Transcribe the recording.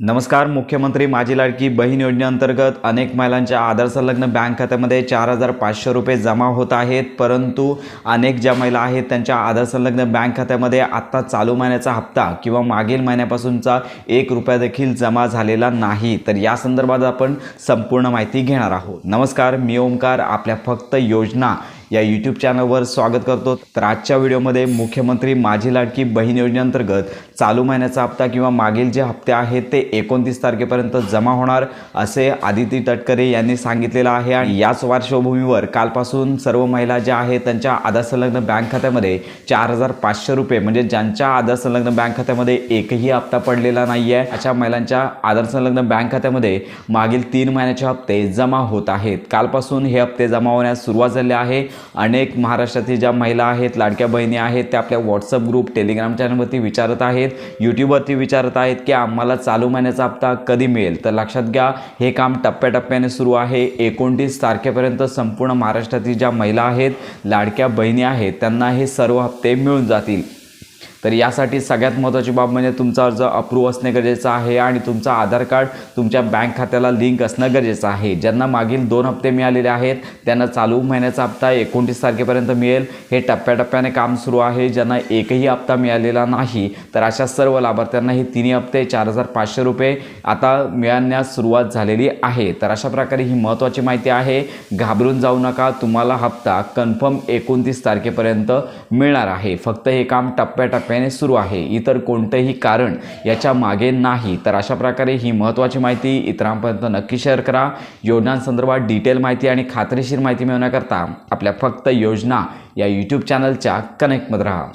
नमस्कार मुख्यमंत्री माझी लाडकी बहीण योजनेअंतर्गत अनेक महिलांच्या आधार संलग्न बँक खात्यामध्ये चार हजार पाचशे रुपये जमा होत आहेत परंतु अनेक ज्या महिला आहेत त्यांच्या आधार संलग्न बँक खात्यामध्ये आत्ता चालू महिन्याचा हप्ता किंवा मागील महिन्यापासूनचा एक रुपया देखील जमा झालेला नाही. तर या संदर्भात आपण संपूर्ण माहिती घेणार आहोत. नमस्कार मी ओमकार आपल्या फक्त योजना. या यूट्यूब चॅनलवर स्वागत करतो. तर आजच्या व्हिडिओमध्ये मुख्यमंत्री माझी लाडकी बहीण योजनेअंतर्गत चालू महिन्याचा हप्ता किंवा मागील जे हप्ते आहेत ते एकोणतीस तारखेपर्यंत जमा होणार असे आदिती तटकरे यांनी सांगितलेलं आहे. आणि याच पार्श्वभूमीवर कालपासून सर्व महिला ज्या आहेत त्यांच्या आधार संलग्न बँक खात्यामध्ये चार हजार पाचशे रुपये म्हणजे ज्यांच्या आधार संलग्न बँक खात्यामध्ये एकही हप्ता पडलेला नाही आहे अशा महिलांच्या आधार संलग्न बँक खात्यामध्ये मागील तीन महिन्याचे हप्ते जमा होत आहेत. कालपासून हे हप्ते जमा होण्यास सुरुवात झाली आहे. अनेक महाराष्ट्रातील ज्या महिला आहेत लाडक्या बहिणी आहेत त्या आपल्या व्हॉट्सअप ग्रुप टेलिग्राम चॅनलवरती विचारत आहेत यूट्यूबवरती विचारत आहेत की आम्हाला चालू महिन्याचा हप्ता कधी मिळेल? तर लक्षात घ्या हे काम टप्प्याटप्प्याने सुरू आहे. एकोणतीस तारखेपर्यंत संपूर्ण महाराष्ट्रातील ज्या महिला आहेत लाडक्या बहिणी आहेत त्यांना हे सर्व हप्ते मिळून जातील. तर यासाठी सगळ्यात महत्त्वाची बाब म्हणजे तुमचा अर्ज अप्रूव्ह असणे गरजेचं आहे आणि तुमचं आधार कार्ड तुमच्या बँक खात्याला लिंक असणं गरजेचं आहे. ज्यांना मागील दोन हप्ते मिळालेले आहेत त्यांना चालू महिन्याचा हप्ता एकोणतीस तारखेपर्यंत मिळेल. हे टप्प्याटप्प्याने काम सुरू आहे. ज्यांना एकही हप्ता मिळालेला नाही तर अशा सर्व लाभार्थ्यांना हे तिन्ही हप्ते चार हजार पाचशे रुपये आता मिळण्यास सुरुवात झालेली आहे. तर अशा प्रकारे ही महत्त्वाची माहिती आहे. घाबरून जाऊ नका. तुम्हाला हप्ता कन्फर्म एकोणतीस तारखेपर्यंत मिळणार आहे. फक्त हे काम टप्प्याटप्प्याने सुरू आहे. इतर कोणतंही कारण याच्या मागे नाही. तर अशा प्रकारे ही महत्त्वाची माहिती इतरांपर्यंत नक्की शेअर करा. योजनांसंदर्भात डिटेल माहिती आणि खात्रीशीर माहिती मिळवण्याकरता आपल्या फक्त योजना या यूट्यूब चॅनलच्या कनेक्टमध्ये राहा.